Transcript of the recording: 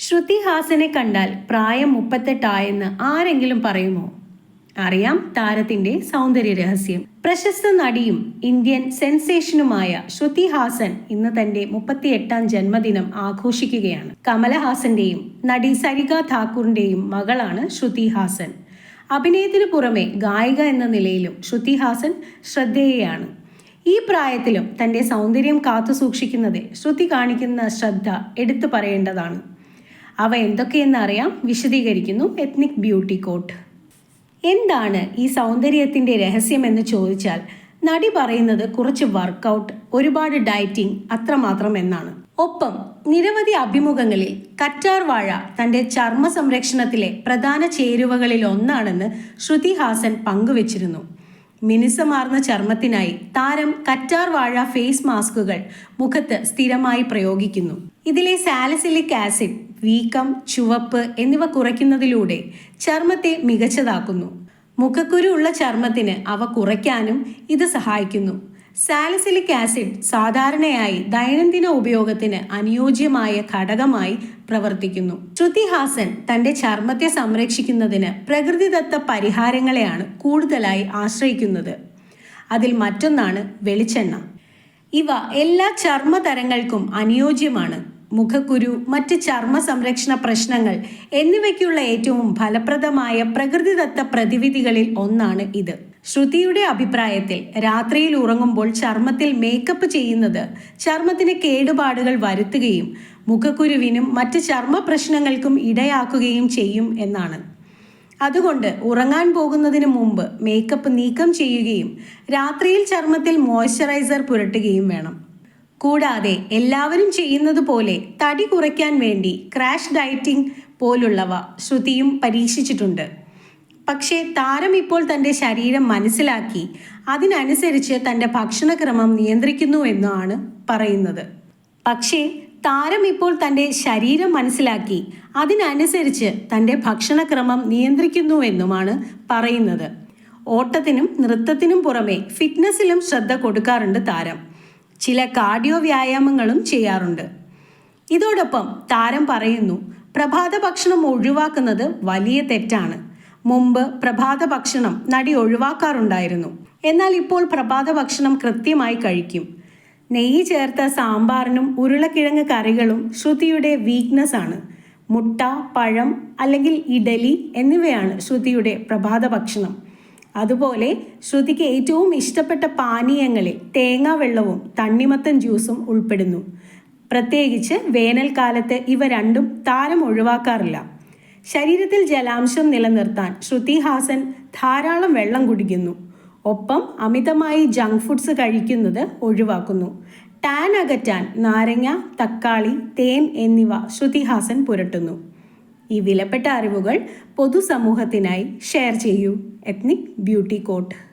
ശ്രുതി ഹാസനെ കണ്ടാൽ പ്രായം മുപ്പത്തെട്ടായെന്ന് ആരെങ്കിലും പറയുമോ? അറിയാം താരത്തിന്റെ സൗന്ദര്യ രഹസ്യം പ്രശസ്ത നടിയും ഇന്ത്യൻ സെൻസേഷനുമായ ശ്രുതി ഹാസൻ ഇന്ന് തന്റെ മുപ്പത്തിയെട്ടാം ജന്മദിനം ആഘോഷിക്കുകയാണ്. കമലഹാസന്റെയും നടി സരിക ഠാക്കൂറിന്റെയും മകളാണ് ശ്രുതി ഹാസൻ അഭിനയത്തിനു പുറമെ ഗായിക എന്ന നിലയിലും ശ്രുതി ഹാസൻ ശ്രദ്ധേയയാണ്. ഈ പ്രായത്തിലും തന്റെ സൗന്ദര്യം കാത്തു സൂക്ഷിക്കുന്നതിൽ ശ്രുതി കാണിക്കുന്ന ശ്രദ്ധ എടുത്തു പറയേണ്ടതാണ്. അവ എന്തൊക്കെയെന്ന് അറിയാം വിശദീകരിക്കുന്നു എത്നിക് ബ്യൂട്ടി കോട്ട് എന്താണ് ഈ സൗന്ദര്യത്തിന്റെ രഹസ്യമെന്ന് ചോദിച്ചാൽ നടി പറയുന്നത് കുറച്ച് വർക്കൗട്ട് ഒരുപാട് ഡയറ്റിംഗ് അത്രമാത്രം എന്നാണ്. ഒപ്പം നിരവധി അഭിമുഖങ്ങളിൽ കറ്റാർ വാഴ തന്റെ ചർമ്മ സംരക്ഷണത്തിലെ പ്രധാന ചേരുവകളിൽ ഒന്നാണെന്ന് ശ്രുതി ഹാസൻ പങ്കുവച്ചിരുന്നു. മിനുസമാർന്ന ചർമ്മത്തിനായി താരം കറ്റാർ വാഴ ഫേസ് മാസ്കുകൾ മുഖത്ത് സ്ഥിരമായി പ്രയോഗിക്കുന്നു. ഇതിലെ സാലസിലിക് ആസിഡ് വീക്കം ചുവപ്പ് എന്നിവ കുറയ്ക്കുന്നതിലൂടെ ചർമ്മത്തെ മികച്ചതാക്കുന്നു. മുഖക്കുരു ഉള്ള ചർമ്മത്തിന് അവ കുറയ്ക്കാനും ഇത് സഹായിക്കുന്നു. സാലിസിലിക് ആസിഡ് സാധാരണയായി ദൈനംദിന ഉപയോഗത്തിന് അനുയോജ്യമായ ഘടകമായി പ്രവർത്തിക്കുന്നു. ശ്രുതി ഹാസൻ തന്റെ ചർമ്മത്തെ സംരക്ഷിക്കുന്നതിന് പ്രകൃതിദത്ത പരിഹാരങ്ങളെയാണ് കൂടുതലായി ആശ്രയിക്കുന്നത്. അതിൽ മറ്റൊന്നാണ് വെളിച്ചെണ്ണ. ഇവ എല്ലാ ചർമ്മതരങ്ങൾക്കും അനുയോജ്യമാണ്. മുഖക്കുരു മറ്റ് ചർമ്മ സംരക്ഷണ പ്രശ്നങ്ങൾ എന്നിവയ്ക്കുള്ള ഏറ്റവും ഫലപ്രദമായ പ്രകൃതിദത്ത പ്രതിവിധികളിൽ ഒന്നാണ് ഇത്. ശ്രുതിയുടെ അഭിപ്രായത്തിൽ രാത്രിയിൽ ഉറങ്ങുമ്പോൾ ചർമ്മത്തിൽ മേക്കപ്പ് ചെയ്യുന്നത് ചർമ്മത്തിന് കേടുപാടുകൾ വരുത്തുകയും മുഖക്കുരുവിനും മറ്റ് ചർമ്മ പ്രശ്നങ്ങൾക്കും ഇടയാക്കുകയും ചെയ്യും എന്നാണ്. അതുകൊണ്ട് ഉറങ്ങാൻ പോകുന്നതിന് മുമ്പ് മേക്കപ്പ് നീക്കം ചെയ്യുകയും രാത്രിയിൽ ചർമ്മത്തിൽ മോയ്സ്ചറൈസർ പുരട്ടുകയും വേണം. കൂടാതെ എല്ലാവരും ചെയ്യുന്നത് പോലെ തടി കുറയ്ക്കാൻ വേണ്ടി ക്രാഷ് ഡയറ്റിംഗ് പോലുള്ളവ ശ്രുതിയും പരീക്ഷിച്ചിട്ടുണ്ട്. പക്ഷേ താരം ഇപ്പോൾ തന്റെ ശരീരം മനസ്സിലാക്കി. അതിനനുസരിച്ച് തന്റെ ഭക്ഷണക്രമം നിയന്ത്രിക്കുന്നു എന്നാണ് പറയുന്നത്. പക്ഷേ താരം ഇപ്പോൾ തന്റെ ശരീരം മനസ്സിലാക്കി. അതിനനുസരിച്ച് തന്റെ ഭക്ഷണക്രമം നിയന്ത്രിക്കുന്നു എന്നുമാണ് പറയുന്നത്. ഓട്ടത്തിനും നൃത്തത്തിനും പുറമെ ഫിറ്റ്നസ്സിലും ശ്രദ്ധ കൊടുക്കാറുണ്ട് താരം. ചില കാർഡിയോ വ്യായാമങ്ങളും ചെയ്യാറുണ്ട്. ഇതോടൊപ്പം താരം പറയുന്നു പ്രഭാത ഭക്ഷണം ഒഴിവാക്കുന്നത് വലിയ തെറ്റാണ്. മുമ്പ് പ്രഭാത ഭക്ഷണം നടി ഒഴിവാക്കാറുണ്ടായിരുന്നു. എന്നാൽ ഇപ്പോൾ പ്രഭാത ഭക്ഷണം കൃത്യമായി കഴിക്കും. നെയ്യ് ചേർത്ത സാമ്പാറിനും ഉരുളക്കിഴങ്ങ് കറികളും ശ്രുതിയുടെ വീക്ക്നെസ് ആണ്. മുട്ട പഴം അല്ലെങ്കിൽ ഇഡലി എന്നിവയാണ് ശ്രുതിയുടെ പ്രഭാത ഭക്ഷണം. അതുപോലെ ശ്രുതിക്ക് ഏറ്റവും ഇഷ്ടപ്പെട്ട പാനീയങ്ങളിൽ തേങ്ങാ വെള്ളവും തണ്ണിമത്തൻ ജ്യൂസും ഉൾപ്പെടുന്നു. പ്രത്യേകിച്ച് വേനൽക്കാലത്ത് ഇവ രണ്ടും താരം ഒഴിവാക്കാറില്ല. ശരീരത്തിൽ ജലാംശം നിലനിർത്താൻ ശ്രുതി ഹാസൻ ധാരാളം വെള്ളം കുടിക്കുന്നു. ഒപ്പം അമിതമായി ജങ്ക് ഫുഡ്സ് കഴിക്കുന്നത് ഒഴിവാക്കുന്നു. ടാൻ അകറ്റാൻ നാരങ്ങ തക്കാളി തേൻ എന്നിവ ശ്രുതി ഹാസൻ പുരട്ടുന്നു. ഈ വിലപ്പെട്ട അറിവുകൾ പൊതുസമൂഹത്തിനായി ഷെയർ ചെയ്യൂ. Ethnic beauty coat.